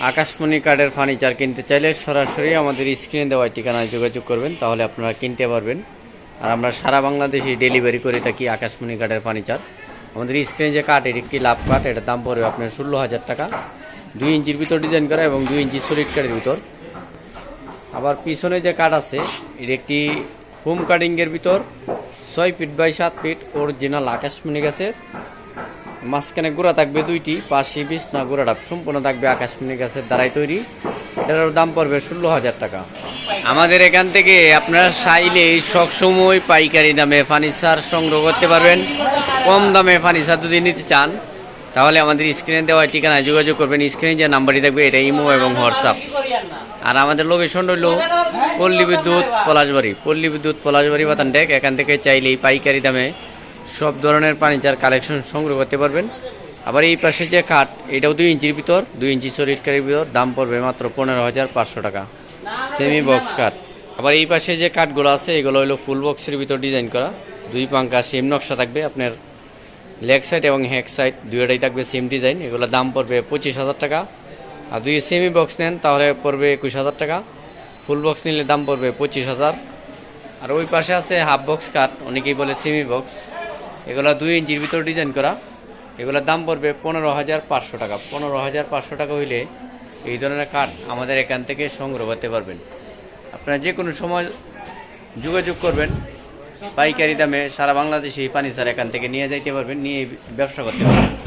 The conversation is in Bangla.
আকাশমণি কার্ডের ফার্নিচার কিনতে চাইলে সরাসরি আমাদের স্ক্রিনে দেওয়া ঠিকানায় যোগাযোগ করবেন, তাহলে আপনারা কিনতে পারবেন। আর আমরা সারা বাংলাদেশে ডেলিভারি করে থাকি আকাশমণি কার্ডের ফার্নিচার। আমাদের স্ক্রিনে যে কাঠ এটি একটি লাভ কাঠ এটার দাম পড়বে আপনার ষোলো হাজার টাকা। দুই ইঞ্চির ভিতর ডিজাইন করা এবং দুই ইঞ্চি সলিড কাঠের ভিতর। আবার পিছনে যে কাঠ আছে এটি একটি হোম কাটিংয়ের ভিতর ছয় ফিট বাই সাত ফিট অরিজিনাল আকাশমণি গাছের মাঝখানে গোড়া থাকবে দুইটি, পাশে বিছ না, গোড়াটা সম্পূর্ণ থাকবে আকাশমণি গাছের দ্বারাই তৈরি। এটার দাম পড়বে ষোলো হাজার টাকা। আমাদের এখান থেকে আপনারা চাইলে সবসময় পাইকারি দামে ফার্নিচার সংগ্রহ করতে পারবেন। কম দামে ফার্নিচার যদি নিতে চান, তাহলে আমাদের স্ক্রিনে দেওয়া ঠিকানায় যোগাযোগ করবেন। স্ক্রিনে যে নাম্বারটি থাকবে, এটা ইমো এবং হোয়াটসঅ্যাপ। আর আমাদের লোকেশন হইল পল্লী বিদ্যুৎ পলাশবাড়ি। পল্লী বিদ্যুৎ পলাশবাড়ি বাতান ডেক এখান থেকে চাইলেই পাইকারি দামে সব ধরনের ফার্নিচার কালেকশন সংগ্রহ করতে পারবেন। আবার এই পাশে যে কাঠ এটাও দুই ইঞ্চির ভিতর, দুই ইঞ্চি চরিটকারির ভিতর, দাম পড়বে মাত্র পনেরো হাজার পাঁচশো টাকা। সেমি বক্স কাঠ আবার এই পাশে যে কাঠগুলো আছে, এগুলো হলো ফুল বক্সের ভিতর ডিজাইন করা। দুই পাঙ্কা সেম নকশা থাকবে আপনার লেগ সাইড এবং হ্যাক সাইড দুইটাই থাকবে সেম ডিজাইন এগুলোর দাম পড়বে পঁচিশ হাজার টাকা। আর দুই সেমি বক্স নেন, তাহলে পড়বে একুশ হাজার টাকা। ফুল বক্স নিলে দাম পড়বে পঁচিশ হাজার। আর ওই পাশে আছে হাফ বক্স কাঠ অনেকেই বলে সেমি বক্স এগুলো দুই ইঞ্চির ভিতর ডিজাইন করা। এগুলোর দাম পড়বে পনেরো হাজার পাঁচশো টাকা। পনেরো হাজার পাঁচশো টাকা হইলে এই ধরনের কাঠ আমাদের এখান থেকে সংগ্রহ করতে পারবেন। আপনারা যে কোনো সময় যোগাযোগ করবেন। পাইকারি দামে সারা বাংলাদেশে ফার্নিচার এখান থেকে নিয়ে যাইতে পারবেন, নিয়ে ব্যবসা করতে পারবেন।